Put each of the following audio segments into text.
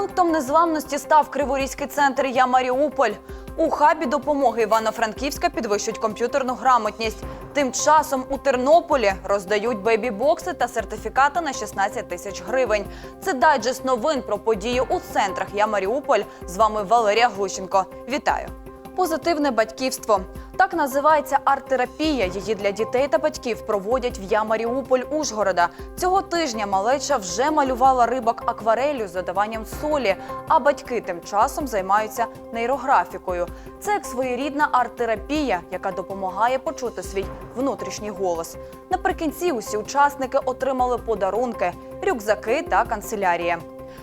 Пунктом незламності став Криворізький центр Я Маріуполь. У хабі допомоги Івано-Франківська підвищують комп'ютерну грамотність. Тим часом у Тернополі роздають бейбі-бокси та сертифікати на 16 тисяч гривень. Це дайджест новин про події у центрах Я Маріуполь. З вами Валерія Глущенко. Вітаю! Позитивне батьківство. Так називається арт-терапія. Її для дітей та батьків проводять в Я Маріуполь Ужгорода. Цього тижня малеча вже малювала рибок акварелью з додаванням солі, а батьки тим часом займаються нейрографікою. Це як своєрідна арт-терапія, яка допомагає почути свій внутрішній голос. Наприкінці усі учасники отримали подарунки, рюкзаки та канцелярія.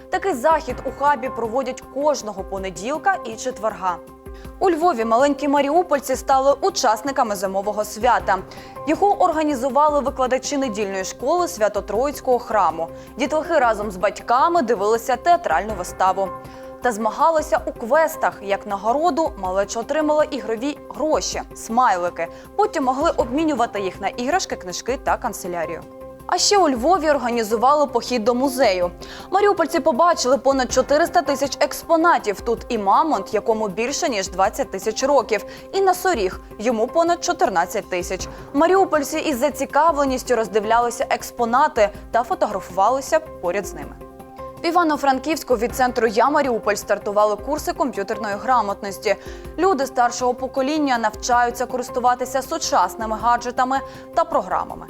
Такий захід у хабі проводять кожного понеділка і четверга. У Львові маленькі маріупольці стали учасниками зимового свята. Його організували викладачі недільної школи Свято-Троїцького храму. Дітлахи разом з батьками дивилися театральну виставу. Та змагалися у квестах. Як нагороду, малеча отримала ігрові гроші, смайлики. Потім могли обмінювати їх на іграшки, книжки та канцелярію. А ще у Львові організували похід до музею. Маріупольці побачили понад 400 тисяч експонатів. Тут і мамонт, якому більше ніж 20 тисяч років, і носоріг, йому понад 14 тисяч. Маріупольці із зацікавленістю роздивлялися експонати та фотографувалися поряд з ними. В Івано-Франківську від центру Я Маріуполь стартували курси комп'ютерної грамотності. Люди старшого покоління навчаються користуватися сучасними гаджетами та програмами.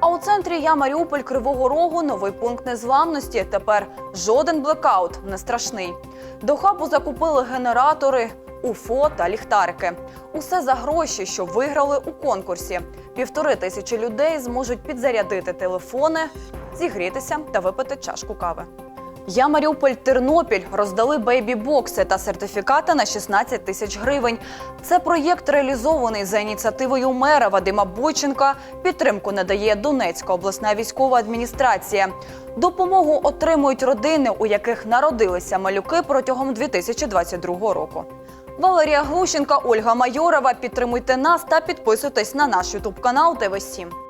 А у центрі Я Маріуполь Кривого Рогу новий пункт незламності. Тепер жоден блекаут не страшний. До хабу закупили генератори, УФО та ліхтарики. Усе за гроші, що виграли у конкурсі. Півтори тисячі людей зможуть підзарядити телефони, зігрітися та випити чашку кави. Я Маріуполь Тернопіль роздали бейбі-бокси та сертифікати на 16 тисяч гривень. Це проєкт реалізований за ініціативою мера Вадима Бойченка. Підтримку надає Донецька обласна військова адміністрація. Допомогу отримують родини, у яких народилися малюки протягом 2022 року. Валерія Глущенка, Ольга Майорова. Підтримуйте нас та підписуйтесь на наш ютуб канал ТВ 7